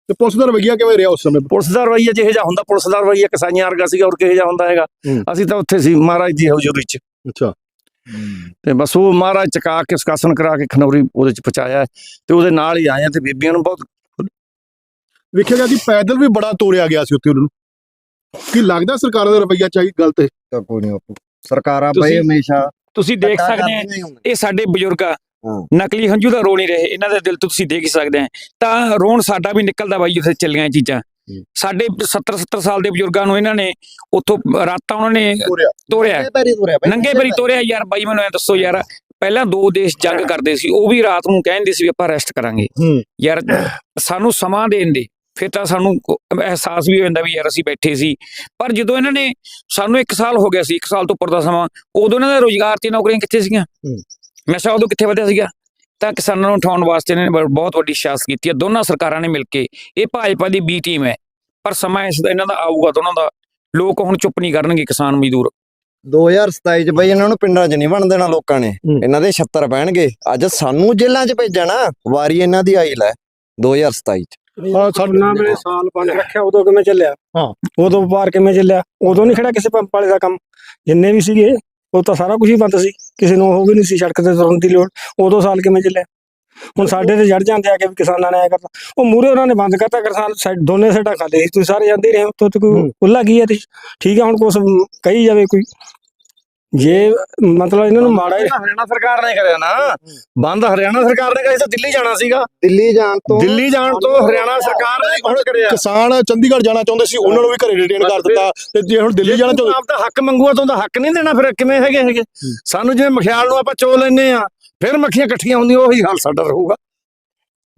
ਤੇ ਪੁਲਿਸ ਦਾ ਰਵੱਈਆ ਕਿਵੇਂ ਰਿਹਾ ਉਸ ਸਮੇਂ? ਪੁਲਿਸ ਦਾ ਰਵਈਆ ਜਿਹੇ ਜਿਹਾ ਹੁੰਦਾ ਪੁਲਿਸ ਦਾ ਰਵਈਆ ਕਿਸਾਈਆਂ ਵਰਗਾ ਸੀਗਾ ਔਰ ਕਿਹੋ ਜਿਹਾ ਹੁੰਦਾ ਹੈਗਾ। ਹੂੰ। ਅਸੀਂ ਤਾਂ ਉੱਥੇ ਸੀ ਮਹਾਰਾਜ ਦੀ ਹਜ਼ੂਰੀ 'ਚ। ਅੱਛਾ। ਤੇ ਬਸ ਉਹ ਮਹਾਰਾਜ ਚਕਾ ਕੇ ਸਕਾਸਨ ਕਰਾ ਕੇ ਖਨੌਰੀ ਉਹਦੇ 'ਚ ਪਹੁੰਚਾਇਆ ਹੈ। ਤੇ ਉਹਦੇ ਨਾਲ ਹੀ ਆਏ ਆ ਤੇ ਬੀਬੀਆਂ ਨੂੰ ਬਹੁਤ ਵੇਖਿਆ ਗਿਆ ਕਿ ਪੈਦਲ ਵੀ ਬੜਾ ਤੋੜਿਆ ਗਿਆ ਸੀ ਉੱਥੇ ਉਹਨਾਂ ਨੂੰ। ਕੀ ਲੱਗਦਾ ਸਰਕਾਰਾਂ ਦਾ ਰਵੱਈਆ ਚਾਹੀ ਗਲਤ ਹੈ ਤਾਂ ਕੋਈ ਨਹੀਂ ਬਾਪੂ। ਸਰਕਾਰਾਂ ਬਈ ਤੁਸੀਂ- ਹਮੇਸ਼ਾ ਤੁਸੀਂ ਦੇਖ ਧੱਕਾ ਸਕਦੇ ਹੀ ਹੁੰਦੀਆਂ। ਇਹ ਸਾਡੇ ਬਜ਼ੁਰਗ ਆ। ਹਾਂ। ਨਕਲੀ ਹੰਝੂ ਦਾ ਰੋ ਨਹੀਂ ਰਹੇ ਇਹਨਾਂ ਦੇ ਦਿਲ ਤੋਂ ਤੁਸੀਂ ਦੇਖ ਹੀ ਸਕਦੇ ਆ। ਤਾਂ ਰੋਣ ਸਾਡਾ ਵੀ ਨਿਕਲਦਾ ਬਾਈ ਜਿੱਥੇ ਚੱਲੀਆਂ ਇਹ ਚੀਜ਼ਾਂ। ਹੂੰ। ਸਾਡੇ 70 70 ਸਾਲ ਦੇ ਬਜ਼ੁਰਗਾਂ ਨੂੰ ਇਹਨਾਂ ਨੇ ਉੱਥੋਂ ਰਾਤਾਂ ਉਹਨਾਂ ਨੇ ਤੋੜਿਆ ਤੋੜਿਆ ਨੰਗੇ ਪੈਰੀ ਤੁਰਿਆ ਬਈ, ਨੰਗੇ ਪੈਰੀ ਤੋੜਿਆ ਯਾਰ ਬਾਈ ਮੈਨੂੰ ਐ ਦੱਸੋ ਯਾਰ ਪਹਿਲਾਂ ਦੋ ਦੇਸ਼ ਜੰਗ ਕਰਦੇ ਸੀ ਉਹ ਵੀ ਰਾਤ ਨੂੰ ਕਹਿੰਦੇ ਸੀ ਵੀ ਆਪਾਂ ਰੈਸਟ ਕਰਾਂਗੇ। ਹੂੰ। ਯਾਰ ਸਾਨੂੰ ਸਮਾਂ ਦੇਣ ਦੇ। ਫਿਰ ਤਾਂ ਸਾਨੂੰ ਅਹਿਸਾਸ ਵੀ ਹੋ ਜਾਂਦਾ ਵੀ ਯਾਰ ਅਸੀਂ ਬੈਠੇ ਸੀ। ਪਰ ਜਦੋਂ ਇਹਨਾਂ ਨੇ ਸਾਨੂੰ 1 ਸਾਲ ਹੋ ਗਿਆ ਸੀ 1 ਸਾਲ ਤੋਂ ਉੱਪਰ ਦਾ ਸਮਾਂ ਉਦੋਂ ਇਹਨਾਂ ਦਾ ਰੋਜ਼ਗਾਰ ਤੇ ਨੌਕਰੀਆਂ ਕਿੱਥੇ ਸੀਗੀਆਂ। ਨਸ਼ਾ ਉਦੋਂ ਕਿੱਥੇ ਵਧਿਆ ਸੀਗਾ? ਤਾਂ ਕਿਸਾਨਾਂ ਨੂੰ ਉਠਾਉਣ ਵਾਸਤੇ ਇਹਨਾਂ ਨੇ ਬਹੁਤ ਵੱਡੀ ਸਿਆਸਤ ਕੀਤੀ ਹੈ। ਦੋਨਾਂ ਸਰਕਾਰਾਂ ਨੇ ਮਿਲ ਕੇ ਇਹ ਭਾਜਪਾ ਦੀ ਬੀ ਟੀਮ ਹੈ। ਪਰ ਸਮਾਂ ਇਸ ਦਾ ਇਹਨਾਂ ਦਾ ਆਊਗਾ ਦੋਨਾਂ ਦਾ। ਲੋਕ ਹੁਣ ਚੁੱਪ ਨਹੀਂ ਕਰਨਗੇ ਕਿਸਾਨ ਮਜ਼ਦੂਰ। 2027 ਚ ਬਈ ਇਹਨਾਂ ਨੂੰ ਪਿੰਡਾਂ 'ਚ ਨਹੀਂ ਬਣ ਦੇਣਾ ਲੋਕਾਂ ਨੇ। ਇਹਨਾਂ ਦੇ 76 ਪੈਣਗੇ। ਅੱਜ ਸਾਨੂੰ ਜੇਲ੍ਹਾਂ 'ਚ ਭੇਜਣਾ। ਵਾਰੀ ਇਹਨਾਂ ਦੀ ਆਈ ਲੈ। 2027 ਚ। ਹਾਂ, ਸਾਡੇ- ਨਾ ਵੇਲੇ ਸਾਲ ਪੰਜ ਰੱਖਿਆ ਉਦੋਂ ਕਿਵੇਂ ਚੱਲਿਆ? ਹਾਂ। ਉਦੋਂ ਵਪਾਰ ਕਿਵੇਂ ਚੱਲਿਆ? ਉਦੋਂ ਨਹੀਂ ਖੜਾ ਕਿਸੇ ਪੰਪ ਵਾਲੇ ਦਾ ਕੰਮ? ਜਿੰਨੇ ਵੀ ਸੀਗੇ ਉਹ ਤਾਂ ਸਾਰਾ ਕੁਝ ਹੀ ਬੰਦ ਸੀ। ਕਿਸੇ ਨੂੰ ਉਹ ਵੀ ਨਹੀਂ ਸੀ ਸੜਕ ਤੇ ਤੁਰਨ ਦੀ ਲੋੜ। ਉਦੋਂ ਸਾਲ ਕਿਵੇਂ ਚੱਲਿਆ? ਹੁਣ ਸਾਡੇ ਤੇ ਜੜ ਜਾਂਦੇ ਆ ਕਿ ਕਿਸਾਨਾਂ ਨੇ ਐ ਕਰਤਾ। ਉਹ ਮੂਰੇ ਉਹਨਾਂ ਨੇ ਬੰਦ ਕਰਤਾ ਕਿਸਾਨ ਸਾਈਡ ਦੋਨੇ ਸਾਈਡਾਂ ਖਾਲੀ ਸੀ। ਤੁਸੀਂ ਸਾਰੇ ਜਾਂਦੇ ਰਹੇ ਹੋ ਤੋਂ ਕੋਈ। ਉੱਲਾ ਕੀ ਹੈ ਤੇ ਠੀਕ ਹੈ ਹੁਣ ਕੁਛ ਕਹੀ ਜਾਵੇ ਕੋਈ। ਜੇ ਮਤਲਬ ਇਹਨਾਂ ਨੂੰ ਮਾੜਾ ਹੀ ਹਰਿਆਣਾ ਸਰਕਾਰ ਨੇ ਕਰਿਆ ਨਾ। ਬੰਦ ਹਰਿਆਣਾ ਸਰਕਾਰ ਨੇ ਕਰਿਆ ਸੀ ਦਿੱਲੀ ਜਾਣਾ ਸੀਗਾ। ਦਿੱਲੀ ਜਾਣ ਤੋਂ ਦਿੱਲੀ ਜਾਣ ਤੋਂ ਹਰਿਆਣਾ ਸਰਕਾਰ ਨੇ ਹੁਣ ਕਰਿਆ। ਕਿਸਾਨ ਚੰਡੀਗੜ੍ਹ ਜਾਣਾ ਚਾਹੁੰਦੇ ਸੀ ਉਹਨਾਂ ਨੂੰ ਵੀ ਘਰੇ ਰਿਟੇਨ ਕਰ ਦਿੱਤਾ। ਤੇ ਜੇ ਹੁਣ ਦਿੱਲੀ ਜਾਣਾ ਚਾਹੁੰਦੇ ਆਪ ਦਾ ਹੱਕ ਮੰਗੂਆ ਤਾਂ ਉਹਦਾ ਹੱਕ ਨਹੀਂ ਦੇਣਾ ਫਿਰ ਕਿਵੇਂ ਹੈਗੇ ਹੈਗੇ? ਸਾਨੂੰ ਜਿਵੇਂ ਮਖਿਆਲ ਨੂੰ ਆਪਾਂ ਚੋ ਲੈਨੇ ਆ ਫਿਰ ਮੱਖੀਆਂ ਇਕੱਠੀਆਂ ਹੁੰਦੀਆਂ ਉਹੀ ਹਾਲ ਸਾਡਾ ਰਹੂਗਾ।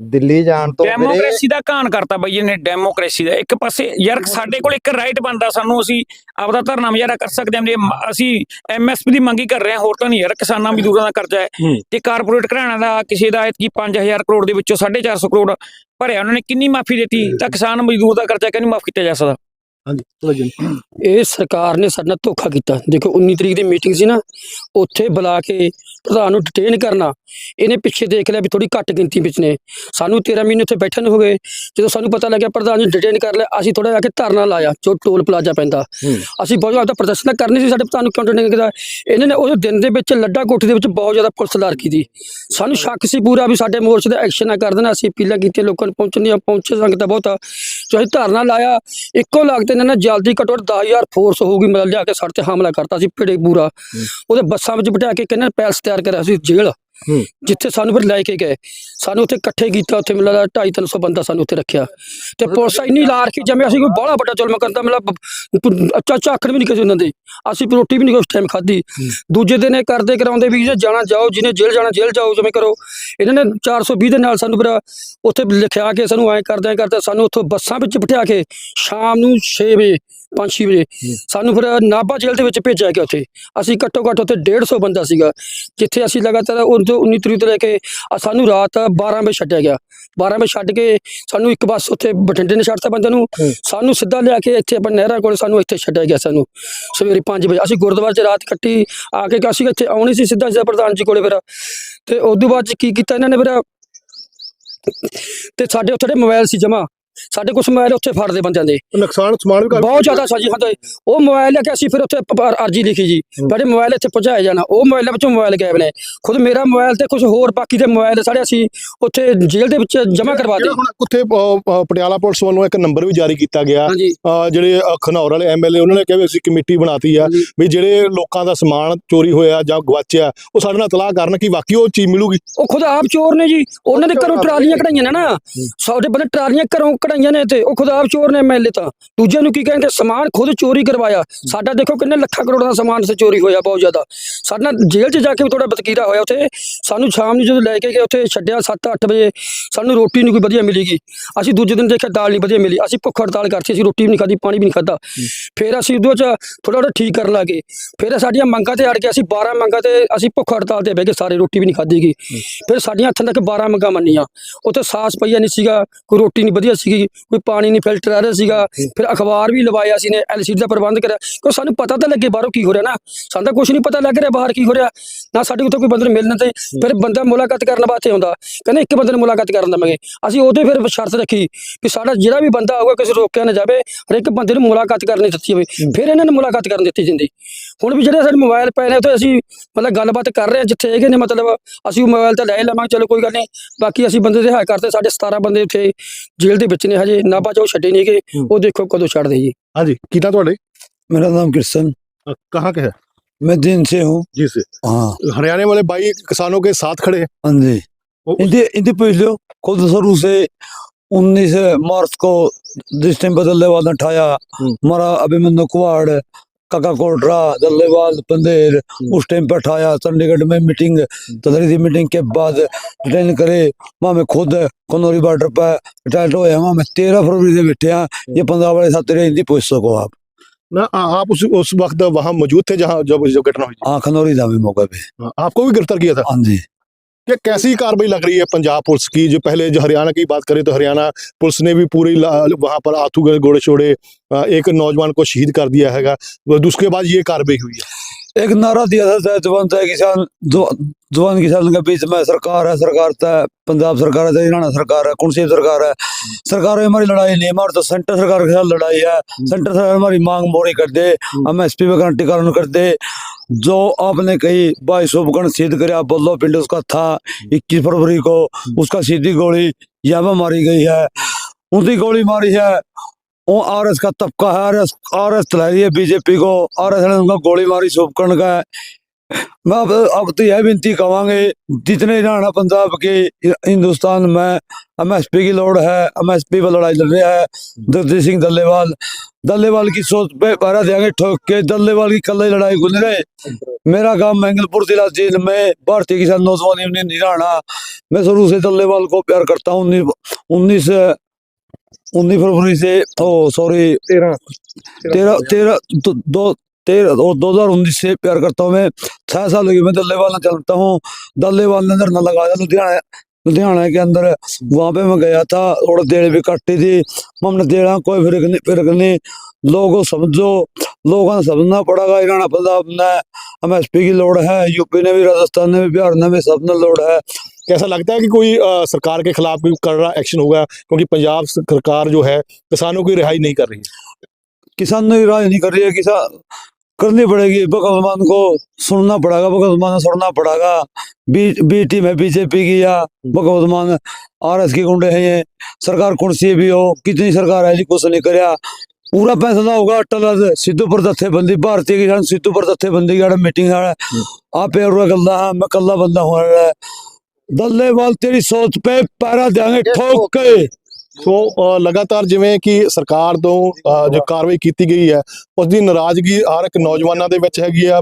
ਦਿੱਲੀ ਜਾਣ ਤੋਂ ਡੈਮੋਕ੍ਰੇਸੀ ਦਾ ਕਾਨ ਕਰਤਾ ਬਈ ਇਹਨੇ ਡੈਮੋਕ੍ਰੇਸੀ ਦਾ। ਇੱਕ ਪਾਸੇ ਯਾਰ ਸਾਡੇ ਕੋਲ ਇੱਕ ਰਾਈਟ ਬਣਦਾ ਸਾਨੂੰ ਅਸੀਂ ਆਪਦਾ ਧਰਨਾ ਮੁਜ਼ਾਹਰਾ ਕਰ ਸਕਦੇ ਹਾਂ ਅਸੀਂ ਐਮਐਸਪੀ ਦੀ ਮੰਗੀ ਕਰ ਰਹੇ ਹਾਂ ਹੋਰ ਤਾਂ ਨਹੀਂ ਯਾਰ ਕਿਸਾਨਾਂ ਮਜ਼ਦੂਰਾਂ ਦਾ ਕਰਜ਼ਾ ਹੈ। ਤੇ ਕਾਰਪੋਰੇਟ ਘਰਾਣਾ ਦਾ ਕਿਸੇ ਦਾ ਐਤਕੀ 5000 ਕਰੋੜ ਦੇ ਵਿੱਚੋਂ 450 ਕਰੋੜ ਭਰਿਆ ਉਹਨਾਂ ਨੇ ਕਿੰਨੀ ਮਾਫੀ ਦਿੱਤੀ? ਤਾਂ ਕਿਸਾਨ ਮਜ਼ਦੂਰ ਦਾ ਕਰਜ਼ਾ ਕਿਉਂ ਨਹੀਂ ਮਾਫ ਕੀਤਾ ਜਾ ਸਕਦਾ? ਹਾਂਜੀ ਇਹ ਸਰਕਾਰ ਨੇ ਸਾਡੇ ਨਾਲ ਧੋਖਾ ਕੀਤਾ। ਦੇਖੋ 19 ਤਰੀਕ ਦੀ ਮੀਟਿੰਗ ਸੀ ਨਾ ਉੱਥੇ ਬੁਲਾ ਕੇ ਪ੍ਰਧਾਨ ਨੂੰ ਡਿਟੇਨ ਕਰਨਾ ਇਹਨੇ ਪਿੱਛੇ ਦੇਖ ਲਿਆ ਵੀ ਥੋੜੀ ਘੱਟ ਗਿਣਤੀ ਵਿੱਚ ਨੇ। ਸਾਨੂੰ 13 ਮਹੀਨੇ ਉੱਥੇ ਬੈਠਣ ਨੂੰ ਹੋ ਗਏ। ਜਦੋਂ ਸਾਨੂੰ ਪਤਾ ਲੱਗਿਆ ਪ੍ਰਧਾਨ ਜੀ ਡਿਟੇਨ ਕਰ ਲਿਆ ਅਸੀਂ ਥੋੜਾ ਜਾ ਕੇ ਧਰਨਾ ਲਾਇਆ ਜੋ ਟੋਲ ਪਲਾਜ਼ਾ ਪੈਂਦਾ। ਅਸੀਂ ਬਹੁਤ ਜ਼ਿਆਦਾ ਪ੍ਰਦਰਸ਼ਨ ਕਰਨੀ ਸੀ ਸਾਡੇ ਪ੍ਰਧਾਨ ਨੂੰ ਕਿਉਂ ਡਿਟੇਨ ਕੀਤਾ? ਇਹਨਾਂ ਨੇ ਉਸ ਦਿਨ ਦੇ ਵਿੱਚ ਲੱਡਾ ਕੋਠੀ ਦੇ ਵਿੱਚ ਬਹੁਤ ਜ਼ਿਆਦਾ ਪੁਲਿਸ ਲਾਰ ਕੀਤੀ। ਸਾਨੂੰ ਸ਼ੱਕ ਸੀ ਪੂਰਾ ਵੀ ਸਾਡੇ ਮੋਰਚੇ ਦਾ ਐਕਸ਼ਨ ਨਾ ਕਰ ਦੇਣਾ ਅਸੀਂ ਅਪੀਲਾਂ ਕੀਤੀਆਂ ਲੋਕਾਂ ਨੂੰ ਪਹੁੰਚਣ ਦੀਆਂ ਪਹੁੰਚੇ ਸੰਗਤ ਬਹੁਤ। ਅਸੀਂ ਧਰਨਾ ਲਾਇਆ ਇੱਕੋ ਲੱਗਦੇ ਇਹਨਾਂ ਨੇ ਜਲਦੀ ਘੱਟੋ ਘੱਟ 10000 ਫੋਰਸ ਹੋਊਗੀ ਮਤਲਬ ਲਿਆ ਕੇ ਸਾਡੇ ਤੇ ਹਮਲਾ ਕਰਤਾ ਸੀ ਭਿੜੇ ਪੂਰਾ ਉਹਦੇ ਬੱਸਾਂ ਵਿੱਚ ਬਿਠਾ ਕੇ ਕਹਿੰਦੇ ਪੈਲਸ ਤਿਆਰ ਕਰਿਆ ਸੀ ਜੇਲ੍ਹ। ਜਿੱਥੇ ਸਾਨੂੰ ਫਿਰ ਲੈ ਕੇ ਗਏ। ਸਾਨੂੰ ਉੱਥੇ ਇਕੱਠੇ ਕੀਤਾ ਉੱਥੇ ਮਿਲਦਾ 2.5 300 ਬੰਦਾ ਸਾਨੂੰ ਉੱਥੇ ਰੱਖਿਆ। ਤੇ ਪੁਲਿਸ ਇੰਨੀ ਲਾਰ ਕੇ ਜਮੇ ਅਸੀਂ ਕੋਈ ਬੜਾ ਵੱਡਾ ਜ਼ੁਲਮ ਕਰਦਾ ਮਤਲਬ ਅੱਛਾ ਝਾਕਣ ਵੀ ਨਹੀਂ ਕਿਸੇ ਉਹਨਾਂ ਦੇ। ਅਸੀਂ ਰੋਟੀ ਵੀ ਨਹੀਂ ਉਸ ਟਾਈਮ ਖਾਧੀ। ਦੂਜੇ ਦਿਨ ਇਹ ਕਰਦੇ ਕਰਾਉਂਦੇ ਵੀ ਜੇ ਜਾਣਾ ਜਾਓ ਜਿਹਨੇ ਜੇਲ੍ਹ ਜਾਣਾ ਜੇਲ੍ਹ ਜਾਓ ਜਿਵੇਂ ਕਰੋ। ਇਹਨਾਂ ਨੇ 420 ਦੇ ਨਾਲ ਸਾਨੂੰ ਫਿਰ ਉੱਥੇ ਲਿਖਿਆ ਕੇ ਸਾਨੂੰ ਐਂ ਕਰਦੇ ਕਰਦੇ ਸਾਨੂੰ ਉੱਥੋਂ ਬੱਸਾਂ ਵਿੱਚ ਬਿਠਾ ਕੇ ਸ਼ਾਮ ਨੂੰ 6 ਵਜੇ 5-6 ਵਜੇ। ਸਾਨੂੰ ਫਿਰ ਨਾਭਾ ਜੇਲ੍ਹ ਦੇ ਵਿੱਚ ਭੇਜਿਆ ਗਿਆ ਉੱਥੇ। ਅਸੀਂ ਘੱਟੋ ਘੱਟ ਉੱਥੇ 150 ਬੰਦਾ ਸੀਗਾ ਜਿੱਥੇ ਅਸੀਂ ਲਗਾਤਾਰ ਉਹ ਤੋਂ 19 ਤਰੀਕ ਤੋਂ ਲੈ ਕੇ ਸਾਨੂੰ ਰਾਤ 12 ਵਜੇ ਛੱਡਿਆ ਗਿਆ। 12 ਵਜੇ ਛੱਡ ਕੇ ਸਾਨੂੰ ਇੱਕ ਬੱਸ ਉੱਥੇ ਬਠਿੰਡੇ ਨੇ ਛੱਡਤਾ ਬੰਦੇ ਨੂੰ। ਸਾਨੂੰ ਸਿੱਧਾ ਲਿਆ ਕੇ ਇੱਥੇ ਆਪਾਂ ਨਹਿਰਾਂ ਕੋਲ ਸਾਨੂੰ ਇੱਥੇ ਛੱਡਿਆ ਗਿਆ ਸਾਨੂੰ। ਸਵੇਰੇ 5 ਵਜੇ। ਅਸੀਂ ਗੁਰਦੁਆਰੇ 'ਚ ਰਾਤ ਕੱਟੀ ਆ ਕੇ ਅਸੀਂ ਇੱਥੇ ਆਉਣੀ ਸੀ ਸਿੱਧਾ ਜਿਹਾ ਪ੍ਰਧਾਨ ਜੀ ਕੋਲੇ ਫਿਰ। ਤੇ ਉਸ ਤੋਂ ਬਾਅਦ ਕੀ ਕੀਤਾ ਇਹਨਾਂ ਨੇ ਫਿਰ? ਤੇ ਸਾਡੇ ਉੱਥੇ ਦੇ ਮੋਬਾਈਲ ਸੀ ਜਮਾ ਸਾਡੇ ਕੁਝ ਮੋਬਾਈਲ ਉੱਥੇ ਫੜਦੇ ਬੰਦਿਆਂ ਦੇ। ਨੁਕਸਾਨ ਸਮਾਨ ਵੀ ਬਹੁਤ ਜ਼ਿਆਦਾ ਸਾਜੀ ਹਾਂ ਉਹ ਮੋਬਾਈਲ ਲੈ ਕੇ ਅਸੀਂ ਫਿਰ ਉੱਥੇ ਅਰਜੀ ਲਿਖੀ ਜੀ। ਬੜੇ ਮੋਬਾਈਲ ਇੱਥੇ ਪਹੁੰਚਾਏ ਜਾਣਾ। ਉਹ ਮੋਬਾਈਲਾਂ ਵਿੱਚੋਂ ਮੋਬਾਈਲ ਗਾਇਬ ਨੇ। ਖੁਦ ਮੇਰਾ ਮੋਬਾਈਲ ਤੇ ਕੁਝ ਹੋਰ ਬਾਕੀ ਦੇ ਮੋਬਾਈਲ ਸਾਡੇ ਅਸੀਂ ਉੱਥੇ ਜੇਲ੍ਹ ਦੇ ਵਿੱਚ ਜਮ੍ਹਾਂ ਕਰਵਾ ਜਿਹੜਾ ਦਿੱਤੇ। ਹੁਣ ਉੱਥੇ ਪਟਿਆਲਾ ਪੁਲਿਸ ਵੱਲੋਂ ਇੱਕ ਨੰਬਰ ਵੀ ਜਾਰੀ ਕੀਤਾ ਗਿਆ। ਜਿਹੜੇ ਖਨੌਰ ਵਾਲੇ ਐਮਐਲਏ ਉਹਨਾਂ ਨੇ ਕਿਹਾ ਵੀ ਅਸੀਂ ਕਮੇਟੀ ਬਣਾਤੀ ਆ। ਵੀ ਜਿਹੜੇ ਲੋਕਾਂ ਦਾ ਸਮਾਨ ਚੋਰੀ ਹੋਇਆ ਜਾਂ ਗਵਾਚਿਆ ਉਹ ਸਾਡੇ ਨਾਲ ਤਲਾਹ ਕਰਨ ਕਿ ਵਾਕਈ ਉਹ ਚੀਜ਼ ਮਿਲੂਗੀ। ਉਹ ਖੁਦ ਆਪ ਚੋਰ ਨੇ ਜੀ। ਉਹਨਾਂ ਦੇ ਘਰੋਂ ਟਰਾਲੀਆਂ ਕਢਾਈਆਂ ਨੇ ਨਾ। ਸਾਡੇ ਬੰਦੇ ਟਰਾਲੀਆਂ ਘਰੋਂ ਕਢਾਈਆਂ ਨੇ ਤੇ ਉਹ ਖੁਦ ਆਪ ਚੋਰ ਨੇ ਐਮਐਲਏ ਤਾਂ। ਦੂਜਿਆਂ ਨੂੰ ਕੀ ਕਹਿੰਦੇ ਸਮਾਨ ਖੁਦ ਚੋਰੀ ਕਰਵਾਇਆ। ਸਾਡਾ ਦੇਖੋ ਕਿੰਨੇ ਲੱਖਾਂ ਕਰੋੜ ਦਾ ਸਮਾਨ ਸੇ ਚੋਰੀ ਹੋਇਆ ਬਹੁਤ ਜ਼ਿਆਦਾ। ਸਾਡੇ ਜੇਲ੍ਹ 'ਚ ਜਾ ਕੇ ਵੀ ਥੋੜਾ ਬਤਕੀਰਾ ਹੋਇਆ ਉੱਥੇ। ਸਾਨੂੰ ਸ਼ਾਮ ਨੂੰ ਜਦੋਂ ਲੈ ਕੇ ਗਏ ਉੱਥੇ ਛੱਡਿਆ 7-8 ਵਜੇ ਸਾਨੂੰ ਰੋਟੀ ਨਹੀਂ ਕੋਈ ਵਧੀਆ ਮਿਲੀਗੀ ਅਸੀਂ ਦੂਜੇ ਦਿਨ ਦੇਖਿਆ ਦਾਲ ਨਹੀਂ ਵਧੀਆ ਮਿਲੀ। ਅਸੀਂ ਭੁੱਖ ਹੜਤਾਲ ਕਰਤੀ ਅਸੀਂ ਰੋਟੀ ਵੀ ਨਹੀਂ ਖਾਧੀ ਪਾਣੀ ਵੀ ਨਹੀਂ ਖਾਧਾ। ਫਿਰ ਅਸੀਂ ਉਹਦੇ ਚ ਥੋੜਾ ਥੋੜਾ ਠੀਕ ਕਰਨ ਲੱਗੇ। ਫਿਰ ਸਾਡੀਆਂ ਮੰਗਾਂ ਤੇ ਅੜ ਕੇ ਅਸੀਂ 12 ਮੰਗਾਂ ਤੇ ਅਸੀਂ ਭੁੱਖ ਹੜਤਾਲ ਤੇ ਬਹਿ ਕੇ ਸਾਰੇ ਰੋਟੀ ਵੀ ਨਹੀਂ ਖਾਧੀ ਗਈ। ਫਿਰ ਸਾਡੀਆਂ ਹੱਥਾਂ ਤੱਕ 12 ਮੰਗਾਂ ਮੰਨੀਆਂ। ਉੱਥੇ ਸਾਸ ਪਈਆ ਨਹੀਂ ਸੀਗਾ ਕੋਈ ਰੋਟੀ ਨਹੀਂ ਵਧੀਆ ਸੀਗੀ ਕੋਈ ਪਾਣੀ ਨਹੀਂ ਫਿਲਟਰ ਆ ਰਿਹਾ ਸੀਗਾ ਫਿਰ ਅਖਬਾਰ ਵੀ ਲਵਾਇਆ ਸੀ ਨੇ ਐਲਸੀਡੀ ਦਾ ਪ੍ਰਬੰਧ ਕਰਿਆ। ਕਿਉਂ ਸਾਨੂੰ ਪਤਾ ਤਾਂ ਲੱਗੇ ਬਾਹਰੋਂ ਕੀ ਹੋ ਰਿਹਾ ਨਾ? ਸਾਨੂੰ ਤਾਂ ਕੁਝ ਨਹੀਂ ਪਤਾ ਲੱਗ ਰਿਹਾ ਬਾਹਰ ਕੀ ਹੋ ਰਿਹਾ। ਨਾ ਸਾਡੇ ਉੱਥੇ ਕੋਈ ਬੰਦੇ ਨੂੰ ਮਿਲਣ ਤੇ ਫਿਰ ਬੰਦਾ ਮੁਲਾਕਾਤ ਕਰਨ ਵਾਸਤੇ ਆਉਂਦਾ। ਕਹਿੰਦੇ ਇੱਕ ਬੰਦੇ ਨੂੰ ਮੁਲਾਕਾਤ ਕਰਨ ਦਵਾਂਗੇ। ਅਸੀਂ ਉਹਦੇ ਫਿਰ ਸ਼ਰਤ ਰੱਖੀ ਵੀ ਸਾਡਾ ਜਿਹੜਾ ਵੀ ਬੰਦਾ ਆਊਗਾ ਕਿਸੇ ਰੋਕਿਆ ਨਾ ਜਾਵੇ ਹਰ ਇੱਕ ਬੰਦੇ ਨੂੰ ਮੁਲਾਕਾਤ ਕਰਨੀ ਦਿੱਤੀ ਹੋਵੇ ਫਿਰ ਇਹਨਾਂ ਨੇ ਮੁਲਾਕਾਤ ਕਰਨ ਦਿੱਤੀ ਜਿੰਦੀ। ਹੁਣ ਵੀ ਜਿਹੜੇ ਸਾਡੇ ਮੋਬਾਈਲ ਪਏ ਨੇ ਉੱਥੇ ਅਸੀਂ ਮਤਲਬ ਗੱਲਬਾਤ ਕਰ ਰਹੇ ਹਾਂ ਜਿੱਥੇ ਹੈਗੇ ਨੇ ਮਤਲਬ ਅਸੀਂ ਉਹ ਮੋਬਾਈਲ ਤਾਂ ਲੈ ਲਵਾਂਗੇ ਚਲੋ ਕੋਈ ਗੱਲ ਨਹੀਂ। ਬਾਕੀ ਅਸੀਂ ਬੰਦੇ ਰਿਹਾਅ ਕਰਤੇ ਸਾਡੇ 17 ਬੰਦੇ ਉੱਥੇ ਜੇਲ੍ਹ ਦੇ ਵਿੱਚ ਨੇ ਹਜੇ ਨਾਭਾ ਚ ਉਹ ਛੱਡੇ ਨਹੀਂ ਗਏ ਉਹ ਦੇਖੋ ਕਦੋਂ ਛੱਡਦੇ ਜੀ ਹਾਂਜੀ ਕਿਦਾਂ ਤੁਹਾਡੇ मेरा नाम कृष्ण अ, कहाँ के है मैं दिन से हूँ जी से हाँ हरियाणा वाले भाई किसानों के साथ खड़े हैं हाँ जी वो- इनके इनके पूछ लो खुद शुरू से उन्नीस मार्च को जिस टाइम बदलने वाला उठाया हम्म। हमारा अभिमन्यु कुमार काका कोटरा दल्लेवाल पंदेर उस टाइम पे उठाया चंडीगढ़ में मीटिंग तदरीदी मीटिंग के बाद रिटर्न करे वहाँ में खुद कनौरी बॉर्डर पर रिटायर्ड हुए वहाँ में तेरह फरवरी से बैठे हैं ये पंजाब वाले साथ तेरे हिंदी पूछ सको आप। ना आप उस उस वक्त वहाँ मौजूद थे जहाँ जब जो घटना हुई हाँ खनौरी था मौके पे। हाँ, आपको भी गिरफ़्तार किया था? हाँ जी। कि कैसी कार्रवाई लग रही है पंजाब पुलिस की जो पहले जो हरियाणा की बात करें तो हरियाणा पुलिस ने भी पूरी ला- वहाँ पर आथू गए घोड़े छोड़े अ, एक नौजवान को शहीद कर दिया हैगा वो उसके बाद ये कार्रवाई हुई है एक नारा दिया था शायद जवान तय किसान जो- जवान किसान के बीच में सरकार है सरकार तय पंजाब सरकार है हरियाणा सरकार है कौन सी सरकार है सरकार में हमारी लड़ाई नहीं हमारी तो सेंटर सरकार के साथ लड़ाई है सेंटर सरकार हमारी मांग मोड़ी कर दे हम एस पी गारंटी कानून कर दे जो आपने कही बाईस उपकरण सिद्ध करे आप बोलो पिंड उसका था इक्कीस फरवरी को उसका सीधी गोली यहाँ पे मारी गई है उनकी गोली मारी है वो आर एस का तबका है आर एस आर एस चला रही है बीजेपी को आर एस ने उनका गोली मारी सुपकर्ण का है मैं अब अब तो यह विनती कवांगे जितने हरियाणा पंजाब के हिंदुस्तान में एमएसपी की लोड़ है एमएसपी पर लड़ाई लड़ रहा है जगदीश सिंह दल्लेवाल दल्लेवाल की सोच पे पहरा देंगे ठोक के दल्लेवाल की कल लड़ाई गुजरे। मेरा गाँव मैंगलपुर जिला जेल में भारतीय किसान नौजवान यूनियन हरियाणा मैं शुरू से दल्लेवाल को प्यार करता हूँ उन्नीस उन्नीस फरवरी से ओ सॉरी तेरह तेरह। तेरह दो तेरह दो दो हज़ार उन्नीस से प्यार करता हूँ मैं। छह साल लगे मैं दल्लेवाल में चलता हूँ। दल्लेवाल ने धरना लगाया लुधियाना लुधियाना के अंदर। वहाँ पे मैं गया था और देड़ भी कट्टी थी। हमने देड़ा कोई फिरक नहीं फिरक नहीं। लोगों समझो लोगों ने समझना पड़ेगा हरियाणा पंजाब ने। एम एस की लोड़ है यूपी ने भी राजस्थान ने भी बिहार ने भी सबने लोड़ है। कैसा लगता है कि कोई अ, सरकार के खिलाफ कोई कड़ा एक्शन होगा? क्योंकि पंजाब सरकार जो है किसानों की रिहाई नहीं कर रही किसान ने राज नहीं कर रही है किसान करनी पड़ेगी भगवत मान को सुनना पड़ेगा भगवत मान सुनना पड़ेगा बी बी टीम है बीजेपी की या भगवत मान आर एस के गुंडे हैं ये सरकार कौन सी भी हो कितनी सरकार है जी कुछ नहीं करया पूरा पैसा ना होगा अटल सिद्धू पर दत्थे बंदी भारतीय किसान सिद्धू पर दत्थे बंदी की मीटिंग है आप और गल्ला है मैं कल्ला बंदा हूँ दल्ले वाल तेरी सोच पे पैरा देंगे ठोक के ਸੋ ਲਗਾਤਾਰ ਜਿਵੇਂ ਕਿ ਸਰਕਾਰ ਤੋਂ ਜੋ ਕਾਰਵਾਈ ਕੀਤੀ ਗਈ ਹੈ ਉਸ ਦੀ ਨਾਰਾਜ਼ਗੀ ਹਰ ਇੱਕ ਨੌਜਵਾਨਾਂ ਦੇ ਵਿੱਚ ਹੈਗੀ ਆ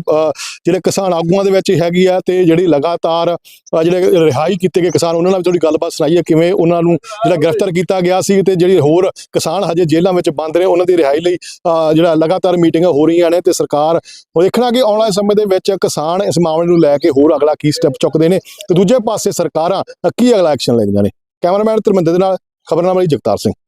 ਜਿਹੜੇ ਕਿਸਾਨ ਆਗੂਆਂ ਦੇ ਵਿੱਚ ਹੈਗੀ ਆ ਤੇ ਜਿਹੜੀ ਲਗਾਤਾਰ ਜਿਹੜੇ ਰਿਹਾਈ ਕੀਤੇ ਗਏ ਕਿਸਾਨ, ਉਹਨਾਂ ਨਾਲ ਵੀ ਥੋੜੀ ਗੱਲਬਾਤ ਸੁਣਾਈ ਹੈ, ਕਿਵੇਂ ਉਹਨਾਂ ਨੂੰ ਜਿਹੜਾ ਗ੍ਰਿਫਤਾਰ ਕੀਤਾ ਗਿਆ ਸੀ ਤੇ ਜਿਹੜੇ ਹੋਰ ਕਿਸਾਨ ਹਜੇ ਜੇਲ੍ਹਾਂ ਵਿੱਚ ਬੰਦ ਨੇ ਉਹਨਾਂ ਦੀ ਰਿਹਾਈ ਲਈ ਜਿਹੜਾ ਲਗਾਤਾਰ ਮੀਟਿੰਗਾਂ ਹੋ ਰਹੀਆਂ ਨੇ ਤੇ ਸਰਕਾਰ ਦੇਖਣਾ ਕਿ ਆਉਣ ਵਾਲੇ ਸਮੇਂ ਦੇ ਵਿੱਚ ਕਿਸਾਨ ਇਸ ਮਾਮਲੇ ਨੂੰ ਲੈ ਕੇ ਹੋਰ ਅਗਲਾ ਕੀ ਸਟੈਪ ਚੁੱਕਦੇ ਨੇ ਤੇ ਦੂਜੇ ਪਾਸੇ ਸਰਕਾਰਾਂ ਕੀ ਅਗਲਾ ਐਕਸ਼ਨ ਲੈਂਦੀਆਂ ਨੇ? ਕੈਮਰਾਮੈਨ ਧਰਮਿੰਦਰ ਦੇ ਨਾਲ ਖਬਰਨਾਮਾ ਲਈ ਜਗਤਾਰ ਸਿੰਘ।